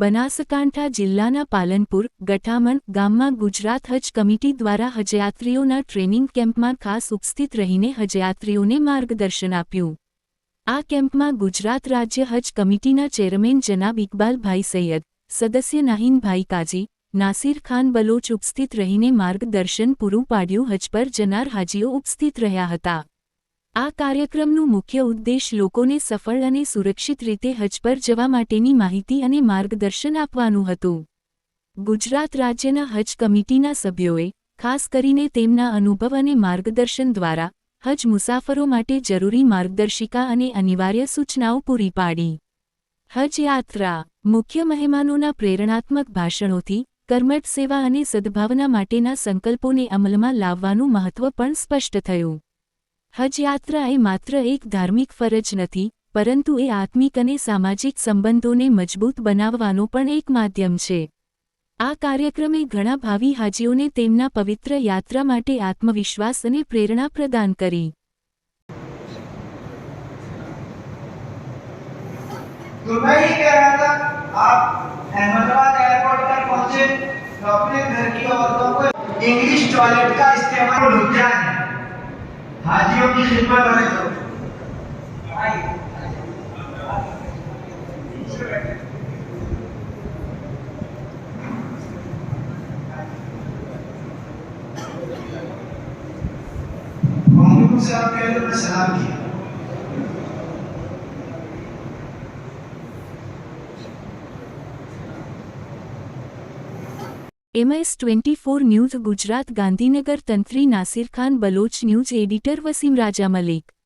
બનાસકાંઠા જિલ્લાના પાલનપુર, ગઠામણ ગામમાં ગુજરાત હજ કમિટી દ્વારા હજયાત્રીઓના ટ્રેનિંગ કેમ્પમાં ખાસ ઉપસ્થિત રહીને હજયાત્રીઓને માર્ગદર્શન આપ્યું. આ કેમ્પમાં ગુજરાત રાજ્ય હજ કમિટીના ચેરમેન જનાબ ઇકબાલભાઈ સૈયદ, સદસ્ય નાહિનભાઈ કાજી, નાસિર ખાન બલોચ ઉપસ્થિત રહીને માર્ગદર્શન પૂરું પાડ્યું. હજ પર જનાર હાજીઓ ઉપસ્થિત રહ્યા હતા. આ કાર્યક્રમનું મુખ્ય ઉદ્દેશ લોકોને સફળ અને સુરક્ષિત રીતે હજ પર જવા માટેની માહિતી અને માર્ગદર્શન આપવાનું હતું. ગુજરાત રાજ્યના હજ કમિટીના સભ્યોએ, ખાસ કરીને તેમના અનુભવ અને માર્ગદર્શન દ્વારા, હજ મુસાફરો માટે જરૂરી માર્ગદર્શિકા અને અનિવાર્ય સૂચનાઓ પૂરી પાડી. હજ યાત્રા, મુખ્ય મહેમાનોના પ્રેરણાત્મક ભાષણોથી, કર્મઠ સેવા અને સદ્ભાવના માટેના સંકલ્પોને અમલમાં લાવવાનું મહત્વ પણ સ્પષ્ટ થયું. હજ યાત્રા એ માત્ર એક ધાર્મિક ફરજ નથી પરંતુ એ આત્મિક અને સામાજિક સંબંધોને મજબૂત બનાવવાનો પણ એક માધ્યમ છે આ કાર્યક્રમે ઘણા ભાવિ હાજીઓને તેમના પવિત્ર યાત્રા માટે આત્મવિશ્વાસ અને પ્રેરણા પ્રદાન કરી तो मैं ये कह रहा था आप अहमदाबाद एयरपोर्ट पर पहुंचे तो अपने घर की औरतों को इंग्लिश टॉयलेट का इस्तेमाल लुधियान है हाजियों की खिदमत में करो आइए। मोहम्मद से आप कह रहे हो मैं सलाम किया MS twenty four news Gujarat Gandhinagar તંત્રી Nasir Khan Baloch news editor Wasim Raja Malik